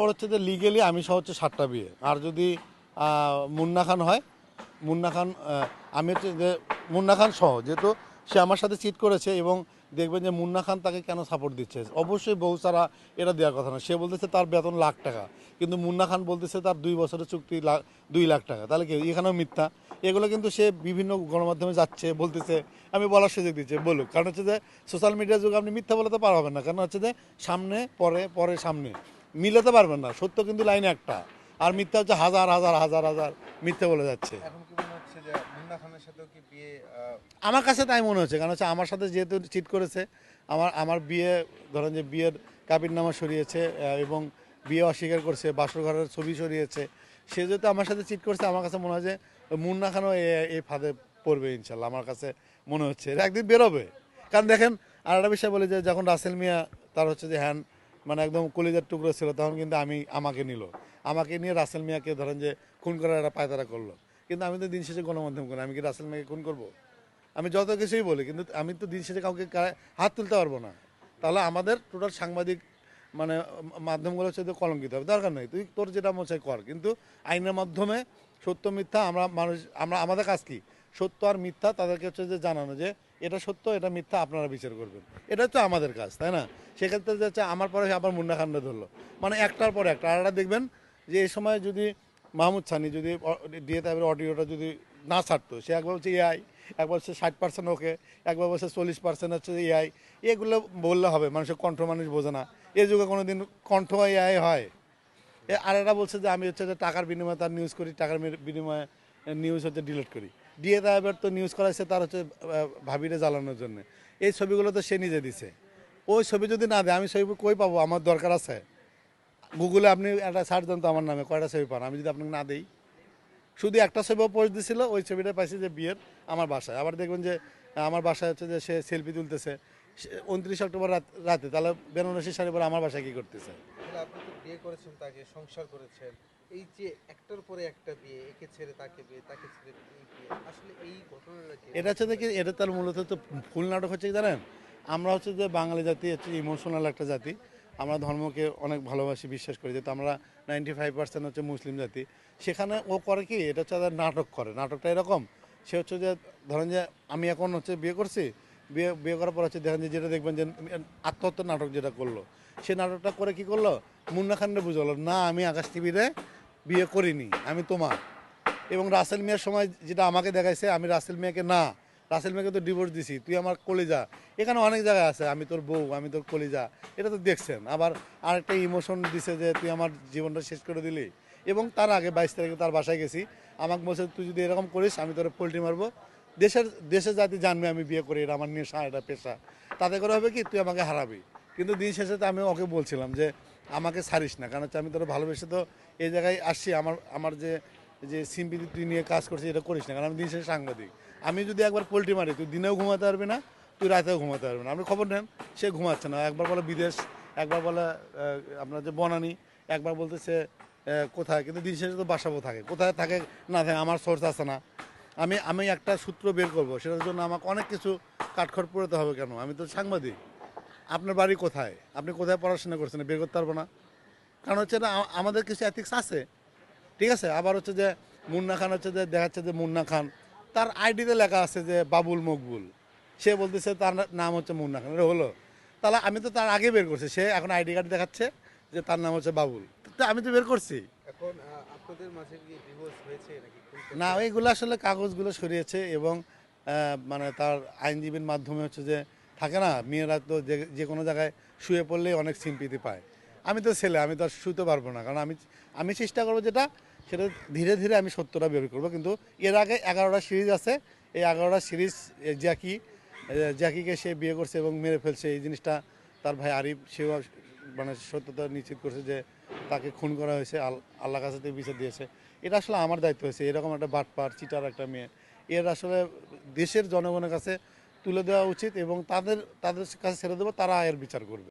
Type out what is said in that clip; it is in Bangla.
ওর হচ্ছে যে লিগেলি আমি সহ হচ্ছে সাতটা বিয়ে। আর যদি মুন্না খান হয়, মুন্না খান আমি হচ্ছে যে মুন্না খান সহ, যেহেতু সে আমার সাথে চিট করেছে এবং দেখবেন যে মুন্না খান তাকে কেন সাপোর্ট দিচ্ছে? অবশ্যই বউ ছাড়া এটা দেওয়ার কথা না। সে বলতেছে তার বেতন লাখ টাকা, কিন্তু মুন্না খান বলতেছে তার দুই বছরের চুক্তি লাখ দুই লাখ টাকা। তাহলে কি এখানেও মিথ্যা? এগুলো কিন্তু সে বিভিন্ন গণমাধ্যমে যাচ্ছে, বলতেছে, আমি বলার সুযোগ দিচ্ছি, বলুক। কারণ হচ্ছে যে সোশ্যাল মিডিয়ার যুগে আপনি মিথ্যা বলতে পারবেন না। কারণ হচ্ছে যে সামনে, পরে পরে, সামনে। মিলাতে পারবেন না। সত্য কিন্তু লাইনে একটা। আর মিথ্যা হচ্ছে হাজার হাজার হাজার হাজার মিথ্যা বলে যাচ্ছে। আমার কাছে তাই মনে হচ্ছে। কারণ হচ্ছে আমার সাথে যেহেতু চিট করেছে আমার আমার বিয়ে ধরেন যে বিয়ের কাবির নামা সরিয়েছে এবং বিয়ে অস্বীকার করছে বাসর ঘরের ছবি সরিয়েছে সে যেহেতু আমার সাথে চিট করছে আমার কাছে মনে হয় যে মুন্না খানও এই ফাঁদে পড়বে ইনশাল্লাহ আমার কাছে মনে হচ্ছে। একদিন বেরোবে। কারণ দেখেন আর একটা বিষয় বলি যে যখন রাসেল মিয়া তার হচ্ছে যে হ্যান্ড মানে একদম কলিজার টুকরো ছিল, তখন কিন্তু আমি আমাকে নিল। আমাকে নিয়ে রাসেল মিয়াকে ধরেন যে খুন করার একটা পায়তারা করল। কিন্তু আমি তো দিন শেষে গণমাধ্যম করি, আমি কি রাসেল মিয়াকে খুন করব? আমি যত কিছুই বলি, কিন্তু আমি তো দিন শেষে কাউকে হাত তুলতে পারব না। তাহলে আমাদের টোটাল সাংবাদিক মানে মাধ্যমগুলো হচ্ছে কলঙ্কিত হবে, দরকার নেই। তুই তোর যেটা মনে কর, কিন্তু আইনের মাধ্যমে সত্য মিথ্যা আমরা মানুষ আমরা আমাদের কাজ কি? সত্য আর মিথ্যা তাদেরকে হচ্ছে যে জানানো যে এটা সত্য, এটা মিথ্যা, আপনারা বিচার করবেন। এটা হচ্ছে আমাদের কাজ, তাই না? সেক্ষেত্রে যে হচ্ছে আমার পরে আবার মুন্না ধরলো। মানে একটার পর একটা। আর দেখবেন যে এই সময় যদি মাহমুদ সানি যদি ডিএ টাইপের অডিওটা যদি না ছাড়তো, সে একবার হচ্ছে এআই একবার হচ্ছে ষাট পার্সেন্ট ওকে, একবার হচ্ছে চল্লিশ পার্সেন্ট হচ্ছে এআই এগুলো বললে হবে, মানুষের কণ্ঠ মানুষ বোঝে না। এ যুগে কোনো দিন কণ্ঠ এআই হয়। এ আর একটা বলছে যে আমি হচ্ছে যে টাকার বিনিময়ে তার নিউজ করি, টাকার বিনিময়ে নিউজ হচ্ছে ডিলিট করি। ডিএ টাইপের তো নিউজ করাইছে তার হচ্ছে ভাবিরে জ্বালানোর জন্য। এই ছবিগুলো তো সে নিজে দিছে। ওই ছবি যদি না দেয়, আমি ছবি কই পাবো? আমার দরকার আছে। গুগলে আপনি একটা সার্চ দেন তো আমার নামে, কয়টা ছবি পান? আমি যদি আপনাকে না দিই। শুধু একটা ছবিও পোস্ট দিছিল, ওই ছবিটা পাইছি যে বিয়ের আমার বাসায়। আবার দেখবেন যে, আমার বাসায় হচ্ছে যে সে সেলফি তুলতেছে। উনত্রিশ অক্টোবর রাত তাহলে বেনারসি শাড়ি পরে আমার বাসায় কী করতেছে? তো বিয়ে করেছেন, তাকে সংসার করেছেন। এই যে একটার পরে একটা বিয়ে, একে ছেড়ে তাকে বিয়ে, তাকে ছেড়ে এই বিয়ে, আসলে এই ঘটনাটা এটা হচ্ছে দেখি, এটা তার মূলত তো ফুল নাটক হচ্ছে কি জানেন? আমরা হচ্ছে যে বাঙালি জাতি, হচ্ছে ইমোশনাল একটা জাতি। আমরা ধর্মকে অনেক ভালোবাসি, বিশ্বাস করি। যেহেতু আমরা নাইনটি ফাইভ পার্সেন্ট হচ্ছে মুসলিম জাতি। সেখানে ও করে কি, এটা হচ্ছে নাটক করে। নাটকটা এরকম, সে হচ্ছে যে ধরেন যে আমি এখন হচ্ছে বিয়ে করছি, বিয়ে বিয়ে করার পর হচ্ছে দেখেন যে যেটা দেখবেন যে আত্মহত্যার নাটক যেটা করল, সে নাটকটা করে কি করল? মুন্না খানরে বুঝলো না, আমি আকাশ টিভিতে বিয়ে করিনি, আমি তোমার। এবং রাসেল মিয়ার সময় যেটা আমাকে দেখাইছে, আমি রাসেল মিয়াকে না, রাসেল মিয়াকে তো ডিভোর্স দিছি, তুই আমার কলিজা। এখানে অনেক জায়গায় আছে, আমি তোর বউ, আমি তোর কলিজা, এটা তো দেখছেন। আবার আরেকটা ইমোশন দিছে যে, তুই আমার জীবনটা শেষ করে দিলি। এবং তার আগে বাইশ তারিখে তার বাসায় গেছি। আমাকে বলছে, তুই যদি এরকম করিস, আমি তোর পোলট্রি মারবো। দেশের দেশের জাতি জানবে আমি বিয়ে করি, এটা আমার নেশা এটা পেশা। তাতে করে হবে কি, তুই আমাকে হারাবি। কিন্তু দিন শেষে আমি ওকে বলছিলাম যে আমাকে ছাড়িস না। কারণ হচ্ছে আমি তোর ভালোবেসে তো এই জায়গায় আসছি আমার আমার যে যে সিম্পিতি তুই নিয়ে কাজ করছিস এটা করিস না। কারণ আমি দিন শেষে সাংবাদিক। আমি যদি একবার পোলট্রি মারি তুই দিনেও ঘুমাতে পারবি না তুই রাতেও ঘুমাতে পারবি না। আপনি খবর নেন সে ঘুমাচ্ছে না। একবার বলে বিদেশ একবার বলে আপনার যে বনানি একবার বলতেছে আহ, কোথায়? কিন্তু দিন শেষে তো বাসাবো থাকে। কোথায় থাকে না থাকে আমার সোর্স আছে না। আমি আমি একটা সূত্র বের করব সেটার জন্য আমাকে অনেক কিছু কাঠখড় পড়তে হবে কেন? আমি তো সাংবাদিক। আপনার বাড়ি কোথায়? আপনি কোথায় পড়াশোনা করছেন? বের করতে পারব না। কারণ হচ্ছে না আমাদের কিছু এথিক্স আছে। ঠিক আছে? আবার হচ্ছে যে মুন্না খান হচ্ছে যে দেখাচ্ছে যে মুন্না খান তার আইডিতে লেখা আছে যে বাবুল মকবুল। সে বলতেছে তার নাম হচ্ছে মুন্না খান। হলো। তাহলে আমি তো তার আগে বের করছি। সে এখন আইডি কার্ড দেখাচ্ছে যে তার নাম হচ্ছে বাবুল। তো আমি তো বের করছি। এখন আপনাদের মাঝে কি ডিভোর্স হয়েছে নাকি? না এইগুলো আসলে কাগজগুলো সরিয়েছে এবং মানে তার আইনজীবীর মাধ্যমে হচ্ছে যে থাকে না, মেয়েরা তো যে কোনো জায়গায় শুয়ে পড়লেই অনেক সিম্পিতি পায়। আমি তো ছেলে, আমি তো আর শুতে পারব না, কারণ আমি আমি চেষ্টা করব যেটা, সেটা ধীরে ধীরে আমি সত্যটা বের করব। কিন্তু এর আগে এগারোটা সিরিজ আছে, এই এগারোটা সিরিজ জ্যাকি জ্যাকিকে সে বিয়ে করছে এবং মেরে ফেলছে। এই জিনিসটা তার ভাই আরিফ, সেও মানে সত্যতা নিশ্চিত করছে যে তাকে খুন করা হয়েছে, আল- আল্লাহ কাছে বিচার দিয়েছে। এটা আসলে আমার দায়িত্ব হয়েছে, এরকম একটা বাটপার, চিটার একটা মেয়ে। এর আসলে দেশের জনগণের কাছে তুলে দেওয়া উচিত এবং তাদের তাদের কাছে ছেড়ে দেবো তারা আয়ের বিচার করবে।